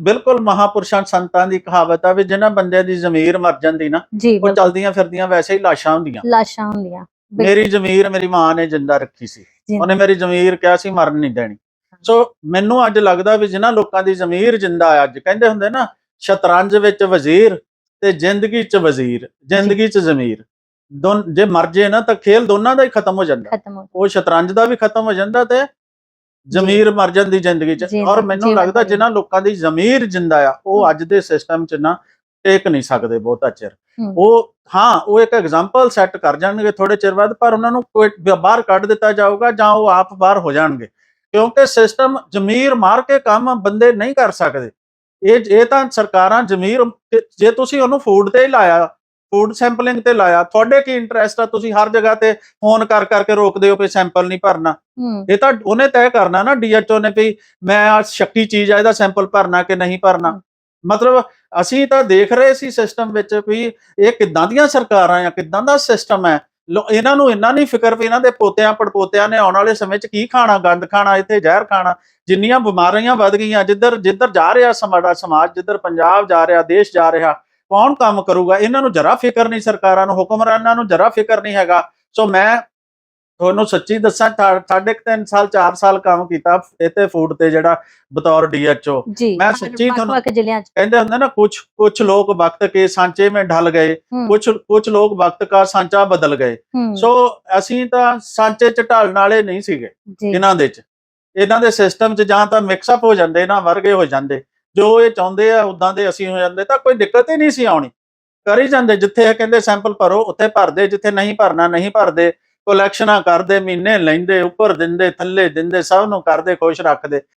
ਬਿਲਕੁਲ ਮਹਾਪੁਰਸ਼ਾਂ ਸੰਤਾਂ ਦੀ ਕਹਾਵਤ ਆ ਵੀ ਜਿਨ੍ਹਾਂ ਬੰਦਿਆਂ ਦੀ ਜ਼ਮੀਰ ਮਰ ਜਾਂਦੀ ਨਾ ਜੀ ਉਹ ਬਿਲਕੁਲ। ਚਲਦੀਆਂ ਫਿਰਦੀਆਂ ਵੈਸੇ ਹੀ ਲਾਸ਼ਾਂ ਹੁੰਦੀਆਂ। ਲਾਸ਼ਾਂ ਹੁੰਦੀਆਂ ਬਿਲਕੁਲ। ਮੇਰੀ ਜ਼ਮੀਰ ਮੇਰੀ ਮਾਂ ਨੇ ਜਿੰਦਾ ਰੱਖੀ ਸੀ। ਜੀ। ਉਹਨੇ ਮੇਰੀ ਜ਼ਮੀਰ ਕਿਹਾ ਸੀ ਮਰਨ ਨਹੀਂ ਦੇਣੀ। ਸੋ ਮੈਨੂੰ ਅੱਜ ਲੱਗਦਾ ਵੀ ਜਿਨ੍ਹਾਂ ਲੋਕਾਂ ਦੀ ਜ਼ਮੀਰ ਜਿੰਦਾ ਆ ਅੱਜ ਕਹਿੰਦੇ ਹੁੰਦੇ ਨਾ ਸ਼ਤਰੰਜ ਵਿੱਚ ਵਜ਼ੀਰ ਤੇ ਜ਼ਿੰਦਗੀ 'ਚ ਵਜ਼ੀਰ ਜ਼ਿੰਦਗੀ 'ਚ ਜ਼ਮੀਰ। ਦੋਨ ਜੇ ਮਰ ਜੇ ਨਾ ਤਾਂ ਖੇਲ ਦੋਨਾਂ ਦਾ ਹੀ ਖਤਮ ਹੋ ਜਾਂਦਾ। ਖਤਮ ਹੋ ਉਹ ਸ਼ਤਰੰਜ ਦਾ ਵੀ ਖਤਮ ਹੋ ਜਾਂਦਾ ਤੇ ਜ਼ਮੀਰ ਮਰ ਜਾਂਦੀ ਜ਼ਿੰਦਗੀ 'ਚ ਔਰ ਮੈਨੂੰ ਲੱਗਦਾ। ਜਿਨ੍ਹਾਂ ਲੋਕਾਂ ਦੀ ਜ਼ਮੀਰ ਜਿੰਦਾ ਆ ਉਹ। ਅੱਜ ਦੇ ਸਿਸਟਮ 'ਚ ਨਾ ਟੇਕ ਨਹੀਂ ਸਕਦੇ ਬਹੁਤਾ ਚਿਰ। ਉਹ ਹਾਂ ਉਹ ਇੱਕ ਐਗਜ਼ਾਮਪਲ ਸੈੱਟ ਕਰ ਜਾਣਗੇ ਥੋੜੇ ਚਿਰ ਬਾਅਦ ਪਰ ਉਹਨਾਂ ਨੂੰ ਕੋਈ ਬਾਹਰ ਕੱਢ ਦਿੱਤਾ ਜਾਊਗਾ ਜਾਂ ਉਹ ਆਪ ਬਾਹਰ ਹੋ ਜਾਣਗੇ ਕਿਉਂਕਿ ਸਿਸਟਮ ਜ਼ਮੀਰ ਮਾਰ ਕੇ ਕੰਮ ਬੰਦੇ ਨਹੀਂ ਕਰ ਸਕਦੇ ਇਹ ਇਹ ਤਾਂ ਸਰਕਾਰਾਂ ਜ਼ਮੀਰ ਜੇ ਤੁਸੀਂ ਉਹਨੂੰ ਫੂਡ ਤੇ ਹੀ ਲਾਇਆ ਫੂਡ ਸੈਂਪਲਿੰਗ ਤੇ ਲਾਇਆ। ਤੁਹਾਡੇ ਕੀ ਇੰਟਰਸਟ ਆ? ਤੁਸੀਂ ਹਰ ਜਗ੍ਹਾ ਤੇ ਫੋਨ ਕਰ ਕਰਕੇ ਰੋਕਦੇ ਹੋ ਕਿ ਸੈਂਪਲ ਨਹੀਂ ਭਰਨਾ। ਇਹ ਤਾਂ ਉਹਨੇ ਤੈਅ ਕਰਨਾ ਨਾ ਡੀਐਚਓ ਨੇ ਵੀ ਮੈਂ ਆ ਸ਼ੱਕੀ ਚੀਜ਼ ਆ ਇਹਦਾ ਸੈਂਪਲ ਭਰਨਾ ਕਿ ਨਹੀਂ ਭਰਨਾ। ਮਤਲਬ ਅਸੀਂ ਤਾਂ ਦੇਖ ਰਹੇ ਸੀ ਸਿਸਟਮ ਵਿੱਚ ਵੀ ਇਹ ਕਿੱਦਾਂ ਦੀਆਂ ਸਰਕਾਰਾਂ ਆ ਕਿੱਦਾਂ ਦਾ ਸਿਸਟਮ ਹੈ ਇਹਨਾਂ ਨੂੰ ਇੰਨਾ ਨਹੀਂ ਫਿਕਰ ਵੀ ਇਹਨਾਂ ਦੇ ਪੋਤਿਆਂ ਪੜਪੋਤਿਆਂ ਨੇ ਆਉਣ ਵਾਲੇ ਸਮੇਂ 'ਚ ਕੀ ਖਾਣਾ ਗੰਦ ਖਾਣਾ ਇੱਥੇ ਜ਼ਹਿਰ ਖਾਣਾ। ਜਿੰਨੀਆਂ ਬਿਮਾਰੀਆਂ ਵੱਧ ਗਈਆਂ ਜਿੱਧਰ ਜਿੱਧਰ ਜਾ ਰਿਹਾ ਸਮਾਡਾ ਸਮਾਜ ਜਿੱਧਰ ਪੰਜਾਬ ਜਾ ਰਿਹਾ ਦੇਸ਼ ਜਾ ਰਿਹਾ ਕੌਣ ਕੰਮ ਕਰੂਗਾ? ਇਹਨਾਂ ਨੂੰ ਜਰਾ ਫਿਕਰ ਨਹੀਂ ਸਰਕਾਰਾਂ ਨੂੰ ਹੁਕਮਰਾਨਾਂ ਨੂੰ ਜਰਾ ਫਿਕਰ ਨਹੀਂ ਹੈਗਾ। ਸੋ ਮੈਂ ਤੁਹਾਨੂੰ ਸੱਚੀ ਦੱਸਾਂ ਸਾਢੇ 3 ਸਾਲ 4 ਸਾਲ ਕੰਮ ਕੀਤਾ ਇੱਥੇ ਫੂਡ ਤੇ ਜਿਹੜਾ ਬਤੌਰ ਡੀਐਚਓ। ਮੈਂ ਸੱਚੀ ਤੁਹਾਨੂੰ ਕਹਿੰਦੇ ਹੁੰਦੇ ਨਾ ਕੁਝ ਕੁਝ ਲੋਕ ਵਕਤ ਕੇ ਸਾਂਚੇ ਵਿੱਚ ਢਲ ਗਏ ਕੁਝ ਕੁਝ ਲੋਕ ਵਕਤ ਦਾ ਸਾਂਚਾ ਬਦਲ ਗਏ। ਸੋ ਅਸੀਂ ਤਾਂ ਸਾਂਚੇ ਚ ਢਾਲਣ ਵਾਲੇ ਨਹੀਂ ਸੀਗੇ ਇਹਨਾਂ ਦੇ ਚ। ਇਹਨਾਂ ਦੇ ਸਿਸਟਮ ਚ ਜਾਂ ਤਾਂ ਮਿਕਸ ਅਪ ਹੋ ਜਾਂਦੇ ਨਾ ਵਰਗੇ ਹੋ ਜਾਂਦੇ। ਜੋ ਇਹ ਚਾਹੁੰਦੇ ਆ ਉਦਾਂ ਦੇ ਅਸੀਂ ਹੋ ਜਾਂਦੇ, ਤਾਂ ਕੋਈ ਦਿੱਕਤ ਹੀ ਨਹੀਂ ਸੀ ਆਉਣੀ। ਕਰੀ ਜਾਂਦੇ, ਜਿੱਥੇ ਇਹ ਕਹਿੰਦੇ ਸੈਂਪਲ ਭਰੋ, ਉੱਥੇ ਭਰਦੇ ਜਿੱਥੇ ਨਹੀਂ ਭਰਨਾ, ਨਹੀਂ ਭਰਦੇ ਕਲੈਕਸ਼ਨਾਂ ਕਰਦੇ, ਮਹੀਨੇ ਲੈਂਦੇ, ਉੱਪਰ ਦਿੰਦੇ, ਥੱਲੇ ਦਿੰਦੇ, ਸਭ ਨੂੰ ਕਰਦੇ, ਖੁਸ਼ ਰੱਖਦੇ।